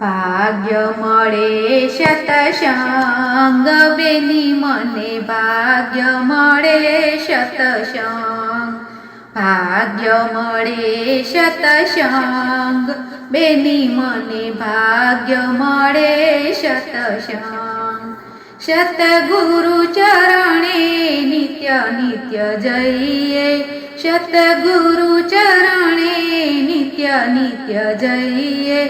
ભાગ્ય મળે શતસંગ બેની મને ભાગ્ય મળે શતસંગ ભાગ્ય મળે શતસંગ બેની મને ભાગ્ય મળે શતસંગ શતગુરુ ચરણે નિત્ય નિત્ય જઈએ. શતગુરુ ચરણે નિત્ય નિત્ય જઈએ.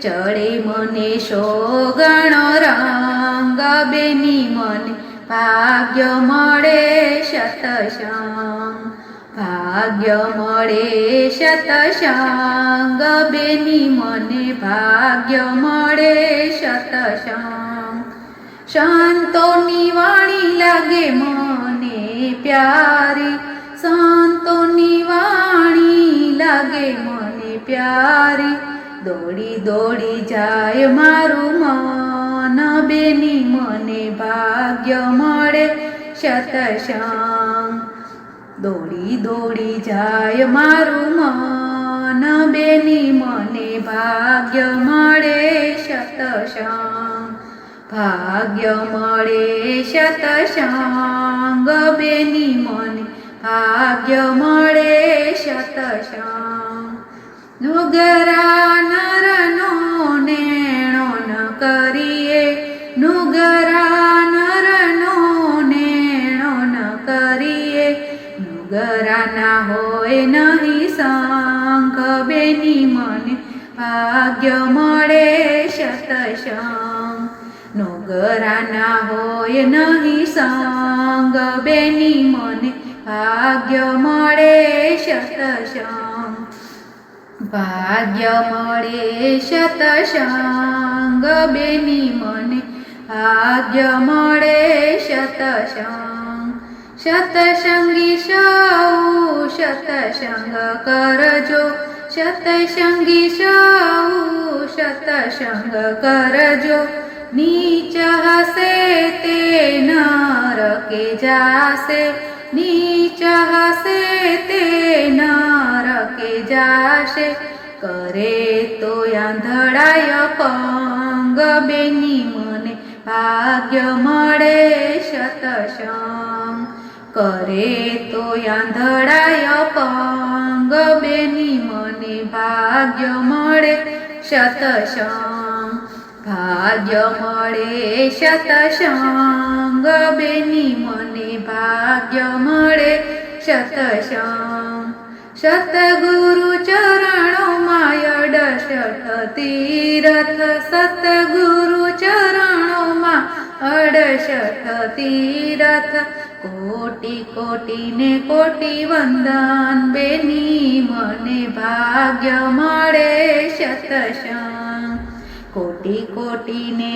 ચડે મને સોગણો રંગ બેની મને ભાગ્ય મળે શતસંગ. ભાગ્ય મળે શતસંગ બેની મને ભાગ્ય મળે શતસંગ. સંતોની વાણી લાગે મને પ્યારી. સંતોની વાણી લાગે મને પ્યારી. દોડી દોડી જાય મારું મન, બેની મને ભાગ્ય મળે શતસંગ દોડી દોડી જાય મારું મન, બેની મને ભાગ્ય મળે શતસંગ ભાગ્ય મળે શતસંગ બેની મને ભાગ્ય મળે શતસંગ નુગરા નરનો નેણો ન કરીએ. નુગરા નરનો નેણો ન કરીએ. નુગરાના હોય નહીં શંખ બેની મને. ભાગ્ય મળે નુગરા ના હોય નહીં સંગ બેની મને. ભાગ્ય મળે શતસંગ ભાગ્ય મળે શતસંગ બેની મને ભાગ્ય મળે શતસંગ શતસંગી સૌ શતસંગ કરજો શતસંગી સૌ શતસંગ કરજો નીચ હશે તે નર કે જાશે નીચ જાશે કરે તો આંધળાય પંગ બેની મને ભાગ્ય મળે શતસંગ. કરે તો આંધળાય પંગ બેની મને ભાગ્ય મળે શતસંગ. ભાગ્ય મળે શતસંગ બેની મને ભાગ્ય મળે શતસંગ. સતગુરુ ચરણોમાં અડસઠ તીરથ સતગુરુ ચરણોમાં અડસઠ તીરથ કોટી કોટીને કોટી વંદન, બેની મને ભાગ્ય મળે શતસંગ કોટી કોટીને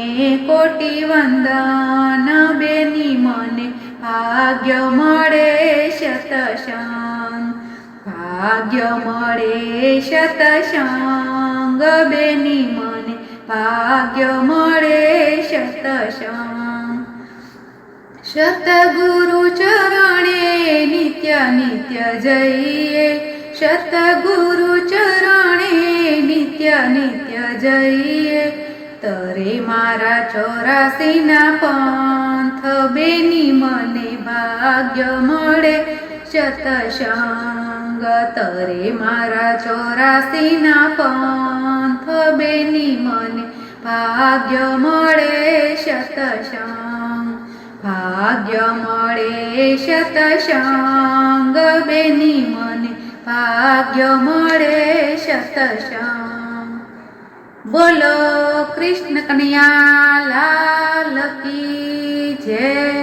કોટી વંદન, બેની મને ભાગ્ય મળે શતસંગ ભાગ્ય મળે શતસંગ બેની મને. ભાગ્ય મળે શતસંગ સતગુરુ ચરણે નિત્ય નિત્ય જઈએ. સતગુરુ ચરણે નિત્ય નિત્ય જઈએ. તરે મારા ચોરાસીના પંથ બેની મને ભાગ્ય મળે શતસંગ રે મારા ચોરાસીના પંથ બેની મને ભાગ્ય મળે શતસંગ, ભાગ્ય મળે શતશંગ બેની મને ભાગ્ય મળે શતસંગ. બોલો કૃષ્ણ કનૈયા, લાલ કી જય.